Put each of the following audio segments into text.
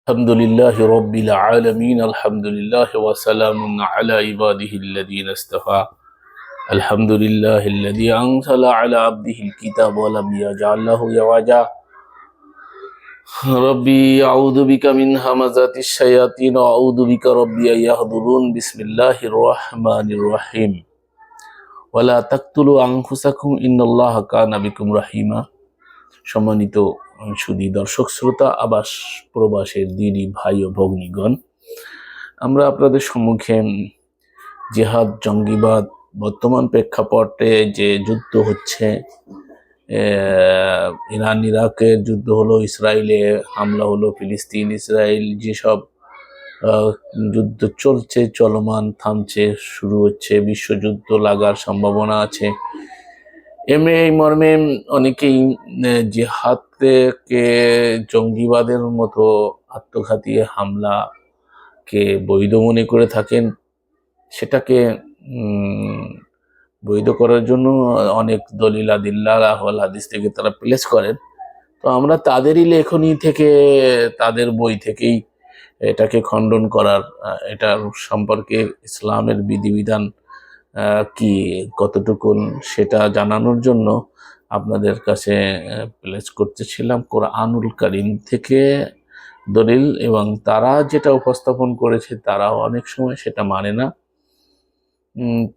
الحمد لله رب العالمين الحمد لله وسلام على عباده الذين اصطفى الحمد لله الذي أنزل على عبده الكتاب ولم يجعل له يوجا ربي أعوذ بك من همزات الشياطين وأعوذ بك ربي أن يحضرون بسم الله الرحمن الرحيم ولا تقتلوا أنفسكم إن الله كان بكم رحيما সম্মানিত সুদী দর্শক শ্রোতা, আবাস প্রবাসের দিদি ভাই ও ভগ্নীগণ, আমরা আপনাদের সম্মুখে জেহাদ, জঙ্গিবাদ, বর্তমান প্রেক্ষাপটে যে যুদ্ধ হচ্ছে ইরান, ইরাকের যুদ্ধ হলো, ইসরায়েলে হামলা হলো, ফিলিস্তিন, ইসরায়েল যেসব যুদ্ধ চলছে, চলমান থামছে, শুরু হচ্ছে, বিশ্বযুদ্ধ লাগার সম্ভাবনা আছে। এমনি এই মর্মে অনেকেই আহ, জিহাদকে জঙ্গিবাদের মতো আত্মঘাতী হামলাকে বৈধ মনে করে থাকেন। সেটাকে বৈধ করার জন্য অনেক দলিল আদিল্লা আহওয়াল হাদিস থেকে তারা প্লেস করেন। তো আমরা তাদেরই লেখনী থেকে তাদের বই থেকেই এটাকে খণ্ডন করার এটার সম্পর্কে ইসলামের বিধিবিধান কি, কতটুকুন সেটা জানানোর জন্য আপনাদের কাছে প্লেস করতেছিলাম কোরআনুল করিম থেকে দলিল এবং তারা যেটা উপস্থাপন করেছে তারাও অনেক সময় সেটা মানে না।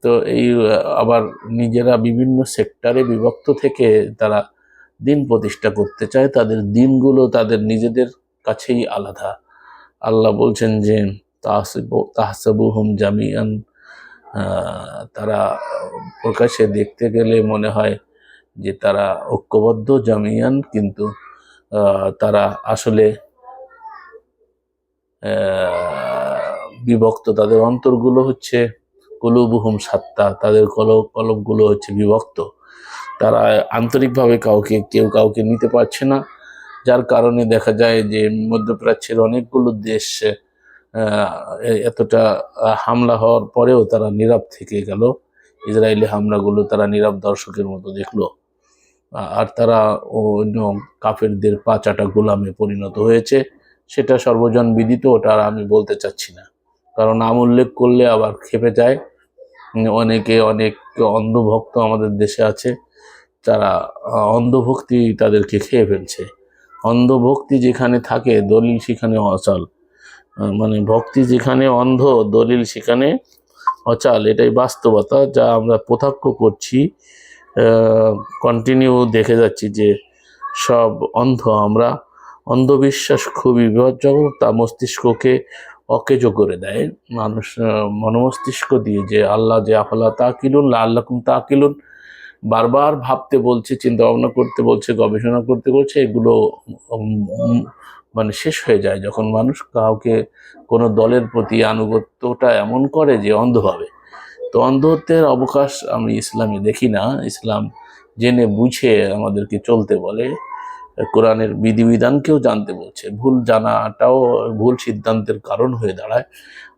তো এই আবার নিজেরা বিভিন্ন সেক্টরে বিভক্ত থেকে তারা দিন প্রতিষ্ঠা করতে চায়, তাদের দিনগুলো তাদের নিজেদের কাছেই আলাদা। আল্লাহ বলছেন যে, তাহসিবু- তাহসাবুহুম জামিয়ান তারা প্রকাশে দেখতে গেলে মনে হয় যে তারা ঐক্যবদ্ধ জামিয়ান, কিন্তু তারা আসলে বিভক্ত। তাদের অন্তরগুলো হচ্ছে কলুবুহুম সাত্তা, তাদের কলব, কলবগুলো হচ্ছে বিভক্ত। তারা আন্তরিকভাবে কাউকে, কেউ কাউকে নিতে পারছে না, যার কারণে দেখা যায় যে মধ্যপ্রাচ্যের অনেকগুলো দেশ এতটা হামলা হওয়ার পরেও তারা নীরব থেকে গেল। ইসরায়েলি হামলাগুলো তারা নীরব দর্শকের মতো দেখল। আর তারা অন্য কাফেরদের পাচাটা গোলামে পরিণত হয়েছে। সেটা সর্বজন বিদিত, ওটা আর আমি বলতে চাচ্ছি না। কারণ নাম উল্লেখ করলে আবার খেপে যায়। অনেকে অনেক অন্ধভক্ত আমাদের দেশে আছে। তারা অন্ধভক্তি তাদেরকে খেয়ে ফেলছে। অন্ধভক্তি যেখানে থাকে, দলিল সেখানে অচল। মানে ভক্তি যেখানে, অন্ধ দলিল সেখানে অচাল। এটাই বাস্তবতা যা আমরা প্রত্যক্ষ করছি কন্টিনিউ দেখে যাচ্ছি যে সব অন্ধ। আমরা অন্ধবিশ্বাস খুবই বিপজ্জনক তা মস্তিষ্ককে অকেজো করে দেয়। মানুষ মনোমস্তিষ্ক দিয়ে যে আল্লাহ যে আফাল্লা তা কিলুন আল্লাহ তা কিলুন বারবার ভাবতে বলছে চিন্তা ভাবনা করতে বলছে, গবেষণা করতে বলছে, এগুলো মানে শেষ হয়ে যায় যখন মানুষ কাউকে কোনো দলের প্রতি আনুগত্যটা এমন করে যে অন্ধভাবে তো অন্ধত্বের অবকাশ আমি ইসলামে দেখি না। ইসলাম জেনে বুঝে আমাদেরকে চলতে বলে। কোরআনের বিধিবিধানকেও জানতে বলছে। ভুল জানাটাও ভুল সিদ্ধান্তের কারণ হয়ে দাঁড়ায়।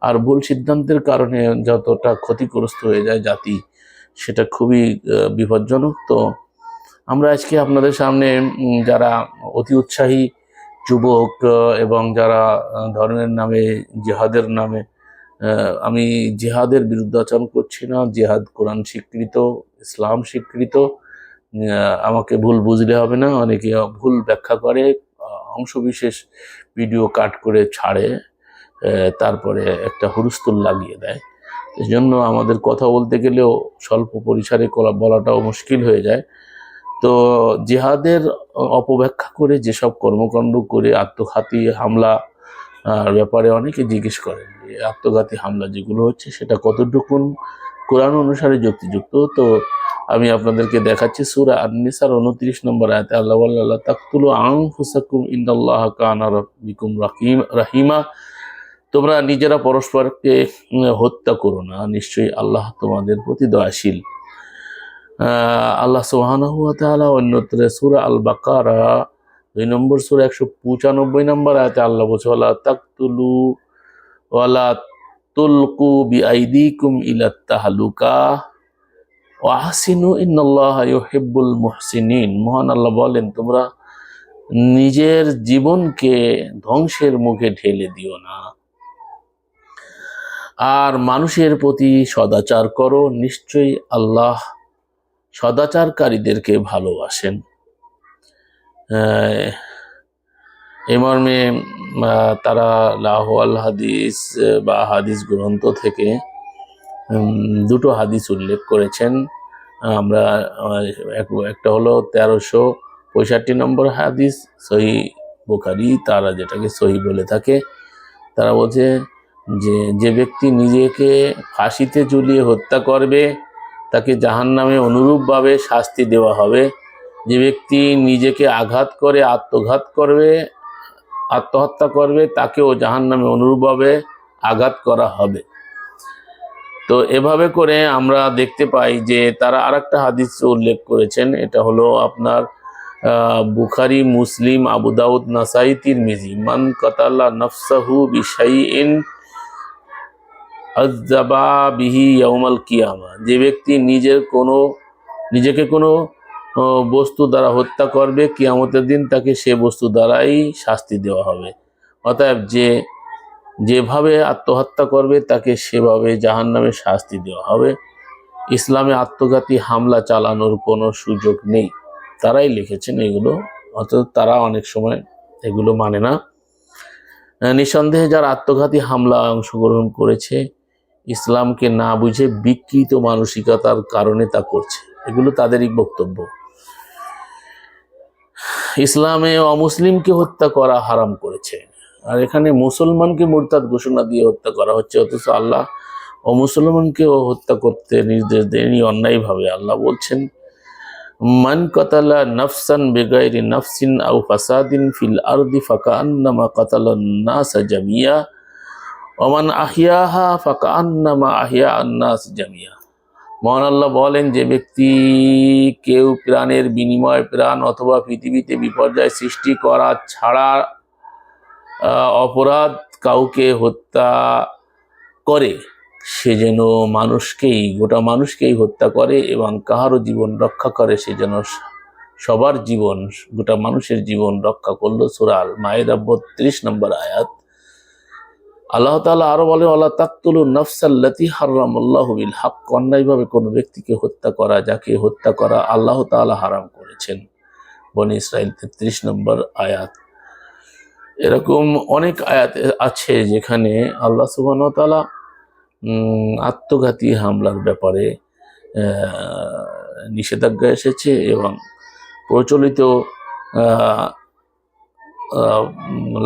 আর ভুল সিদ্ধান্তের কারণে যতটা ক্ষতিগ্রস্ত হয়ে যায় জাতি, সেটা খুবই বিপজ্জনক। তো আমরা আজকে আপনাদের সামনে যারা অতি উৎসাহী যুবক এবং যারা ধর্মের নামে, জেহাদের নামে আমি জিহাদের বিরুদ্ধাচরণ করছি না। জেহাদ কোরআন স্বীকৃত, ইসলাম স্বীকৃত। আমাকে ভুল বুঝলে হবে না। অনেকে ভুল ব্যাখ্যা করে অংশবিশেষ ভিডিও কাট করে ছাড়ে তারপরে একটা হুরুস্তুল লাগিয়ে দেয়। এই জন্য আমাদের কথা বলতে গেলেও স্বল্প পরিসরে বলাটাও মুশকিল হয়ে যায়। তো জিহাদের অপব্যাখ্যা করে যেসব কর্মকাণ্ড করে আত্মঘাতী হামলা ব্যাপারে অনেকে জিজ্ঞেস করেন আত্মঘাতী হামলা যেগুলো হচ্ছে সেটা কতটুকুন? কোরআন অনুসারে যুক্তিযুক্ত। তো আমি আপনাদেরকে দেখাচ্ছি সুরা আননিসার উনত্রিশ নম্বর আয়াতে, আল্লাহ আল্লাহ তাকতুলু আনফুসাকুম ইন্নাল্লাহ কানা রাব্বিকুম রাহিম রাহিমা। তোমরা নিজেরা পরস্পরকে হত্যা করো না। নিশ্চয়ই আল্লাহ তোমাদের প্রতি দয়াশীল। আল্লাহ তাআলা অন্যত্র সূরা আল বাকারা দুই নম্বর সূরা একশো পঁচানব্বই নম্বর আয়াতে আল্লাহ বলছে, ওয়ালা তাকতুলু, ওয়ালা তুলকু বিআইদিকুম ইলা তাহলুকা ওয়াহসিনু ইন্নাল্লাহা ইউহিব্বুল মুহসিনিন। মহান আল্লাহ বলেন, তোমরা নিজের জীবনকে ধ্বংসের মুখে ঢেলে দিও না। আর মানুষের প্রতি সদাচার করো। নিশ্চয়ই আল্লাহ সদাচারকারীদেরকে ভালোবাসেন। এই মর্মে তারা লাহওয়াল হাদিস বা হাদিস গ্রন্থ থেকে দুটো হাদিস উল্লেখ করেছেন। আমরা এক- একটা হলো তেরোশো পঁয়ষট্টি নম্বর হাদিস, সহি বুখারি, তারা যেটাকে সহি বলে থাকে। তারা বলছে যে যে ব্যক্তি নিজেকে ফাঁসিতে ঝুলিয়ে হত্যা করবে তাকে জাহান্নামে অনুরূপভাবে শাস্তি দেওয়া হবে। যে ব্যক্তি নিজেকে আঘাত করে, আত্মঘাত করবে, আত্মহত্যা করবে, তাকেও জাহান্নামে অনুরূপভাবে আঘাত করা হবে। তো এভাবে করে আমরা দেখতে পাই যে তারা আরেকটা হাদিস উল্লেখ করেছেন। এটা হলো আপনার বুখারি, মুসলিম, আবু দাউদ, নাসাই, তিরমিজি। মান কাতাল্লা নফসাহু বিশাইইন আযাবা বিহি ইয়াউমাল কিয়ামা। যে ব্যক্তি নিজের কোনো, নিজেকে কোনো বস্তু দ্বারা হত্যা করবে, কিয়ামতের দিন তাকে সে বস্তু দ্বারাই শাস্তি দেওয়া হবে। অতএব যে, যেভাবে আত্মহত্যা করবে, তাকে সেভাবে জাহান্নামে শাস্তি দেওয়া হবে। ইসলামে আত্মঘাতী হামলা চালানোর কোনো সুযোগ নেই। তারাই লিখেছেন এগুলো অথচ তারা অনেক সময় এগুলো মানে না। নিঃসন্দেহে যারা আত্মঘাতী হামলা অংশগ্রহণ করেছে ইসলামকে না বুঝে বিকৃত মানসিকতার কারণে তা করছে। এগুলো তাদেরই বক্তব্য। ইসলামে অমুসলিমকে হত্যা করা হারাম করেছে। আর এখানে মুসলমানকে মুরতাদ ঘোষণা দিয়ে হত্যা করা হচ্ছে, অথচ আল্লাহ অমুসলমানকেও হত্যা করতে নির্দেশ দেয়নি অন্যায়ভাবে। আল্লাহ বলছেন, মান কাতালা নফসান বেগাইরি নফসিন আউ ফাসাদিন ফিল আরদি ফাকা আন্নামা কাতালা নাসা জামিয়া ওমান আহিয়াহা ফাকা আন্নামা আহিয়া আন্নাস জামিয়া। মহান আল্লাহ বলেন, যে ব্যক্তি কেউ প্রাণের বিনিময় প্রাণ অথবা পৃথিবীতে বিপর্যয় সৃষ্টি করা ছাড়া অপরাধ কাউকে হত্যা করে, সে যেন মানুষকেই, গোটা মানুষকেই হত্যা করে এবং কাহারও জীবন রক্ষা করে, সে যেন সবার জীবন, গোটা মানুষের জীবন রক্ষা করল। সুরাল মায়েরা বত্রিশ নম্বর আয়াত। আল্লাহ তাআলা আরও বলে আল্লাহ তাকতুলু নফসাল্লাতি হারামাল্লাহু বিল হক অন্যায়ভাবে কোনো ব্যক্তিকে হত্যা করা যাকে হত্যা করা আল্লাহ তাআলা হারাম করেছেন। বনি ইসরাইল তেত্রিশ নম্বর আয়াত। এরকম অনেক আয়াত আছে যেখানে আল্লাহ উম, আত্মঘাতী হামলার ব্যাপারে নিষেধাজ্ঞা এসেছে এবং প্রচলিত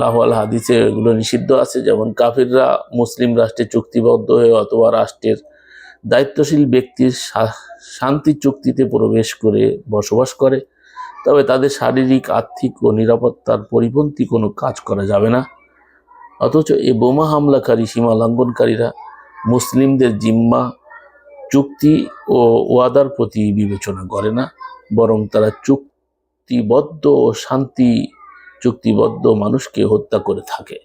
লাহওয়াল হাদিসে এগুলো নিষিদ্ধ আছে। যেমন কাফিররা মুসলিম রাষ্ট্রে চুক্তিবদ্ধ হয়ে অথবা রাষ্ট্রের দায়িত্বশীল ব্যক্তির শান্তি চুক্তিতে প্রবেশ করে বসবাস করে, তবে তাদের শারীরিক, আর্থিক ও নিরাপত্তার পরিপন্থী কোনো কাজ করা যাবে না। অথচ এই বোমা হামলাকারী সীমা লঙ্ঘনকারীরা মুসলিমদের জিম্মা, চুক্তি ও ওয়াদার প্রতি বিবেচনা করে না, বরং তারা চুক্তিবদ্ধ ও শান্তি চুক্তিবদ্ধ মানুষকে হত্যা করে থাকে।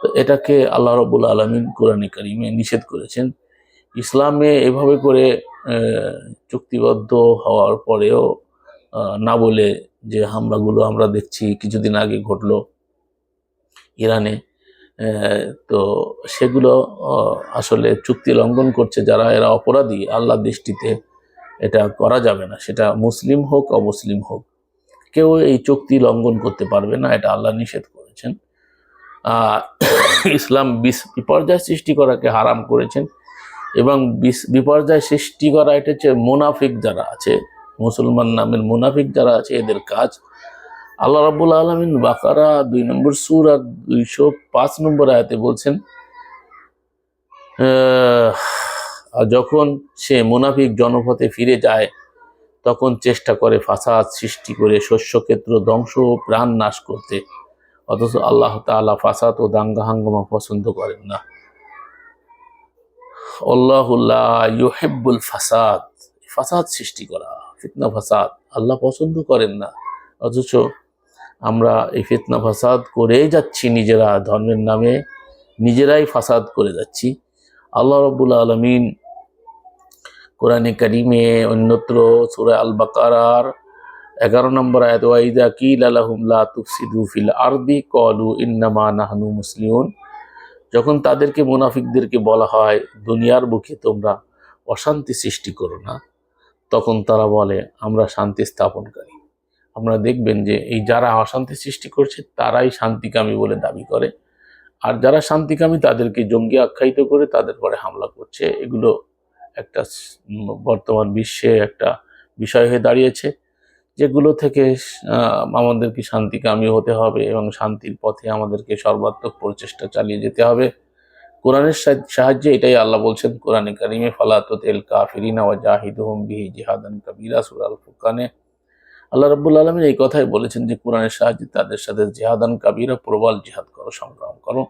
তো এটাকে আল্লাহ রবুল আলমিন কোরআনে কারিমে নিষেধ করেছেন। ইসলামে এভাবে করে চুক্তিবদ্ধ হওয়ার পরেও না বলে যে হামলাগুলো আমরা দেখছি, কিছুদিন আগে ঘটলো ইরানে তো সেগুলো আসলে চুক্তি লঙ্ঘন করছে যারা, এরা অপরাধী। আল্লাহ দৃষ্টিতে এটা করা যাবে না। সেটা মুসলিম হোক, অমুসলিম হোক। কেউ এই চুক্তি লঙ্ঘন করতে পারবে না, এটা আল্লাহ নিষেধ করেছেন। ইসলাম বিপর্যয় সৃষ্টি করাকে হারাম করেছেন এবং বিপর্যয় সৃষ্টি করা এটা হচ্ছে মুনাফিক যারা আছে, মুসলমান নামের মুনাফিক যারা আছে, এদের কাজ। আল্লাহ রাবুল আলমিন বাকারা দুই নম্বর সুর আর দুইশো পাঁচ নম্বর আয়াতে বলছেন যখন সে মুনাফিক জনপথে ফিরে যায় তখন চেষ্টা করে ফাসাদ সৃষ্টি করে শস্যক্ষেত্র ধ্বংস ও প্রাণ নাশ করতে। অথচ আল্লাহ তাআলা ফাসাদ ও দাঙ্গা হাঙ্গামা পছন্দ করেন না। আল্লাহুল্লাহ ইউহেব্বুল ফাসাদ। ফাসাদ সৃষ্টি করা, ফিতনা ফাসাদ আল্লাহ পছন্দ করেন না। অথচ আমরা এই ফিতনা ফাসাদ করেই যাচ্ছি নিজেরা, ধর্মের নামে নিজেরাই ফাসাদ করে যাচ্ছি। আল্লাহ রব্বুল আলমিন কোরআনে কারিমে অন্যত্র সুরা আল বাকারার এগারো নম্বর আয়াত ওয়াইদা কিল আলাহুম লা তুফসিদু ফিল আরদি কলু ইন্নামা নাহনু মুসলিউন। যখন তাদেরকে মুনাফিকদেরকে বলা হয়, দুনিয়ার বুকে তোমরা অশান্তি সৃষ্টি করো না, তখন তারা বলে, আমরা শান্তি স্থাপনকারী। আপনারা দেখবেন যে, এই যারা অশান্তি সৃষ্টি করছে, তারাই শান্তিকামী বলে দাবি করে। আর যারা শান্তিকামী, তাদেরকে জঙ্গি আখ্যায়িত করে তাদের পরে হামলা করছে। এগুলো একটা বর্তমান বিশ্বে একটা বিষয় হয়ে দাঁড়িয়েছে, যেগুলো থেকে আমাদেরকে শান্তিকামী হতে হবে এবং শান্তির পথে আমাদেরকে সর্বাত্মক প্রচেষ্টা চালিয়ে যেতে হবে। কোরআনের সাহ- সাহায্যে এটাই আল্লাহ বলছেন, কোরআনে কারিমে ফালাতুত এল কাফিরিনা ওয়া জাহিদুহুম বিহি জিহাদান কাবিরা সূরা আল ফুরকানে আল্লাহ রাব্বুল আলামিন এই কথাই বলেছেন যে, কোরআনের সাহায্যে তাদের সাথে জিহাদান কাবিরা, প্রবল জিহাদ করো, সংগ্রাম করো।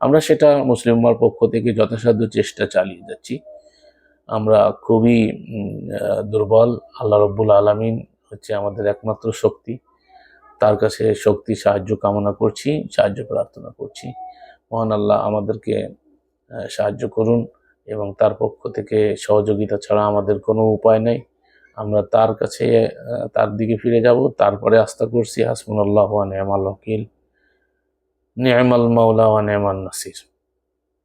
আমরা সেটা মুসলিম উম্মার পক্ষ থেকে যথাসাধ্য চেষ্টা চালিয়ে যাচ্ছি। আমরা খুবই দুর্বল। আল্লাহ রব্বুল আলামিন হচ্ছে আমাদের একমাত্র শক্তি। তার কাছে শক্তি, সাহায্য কামনা করছি, সাহায্য প্রার্থনা করছি। মহান আল্লাহ আমাদেরকে সাহায্য করুন এবং তার পক্ষ থেকে সহযোগিতা ছাড়া আমাদের কোনো উপায় নেই। আমরা তার কাছে তার দিকে ফিরে যাব। তারপরে আস্থা করছি হাসমুল্লাহ নেমাল ওকিল নেমাল মাওলা নেমাল নাসির।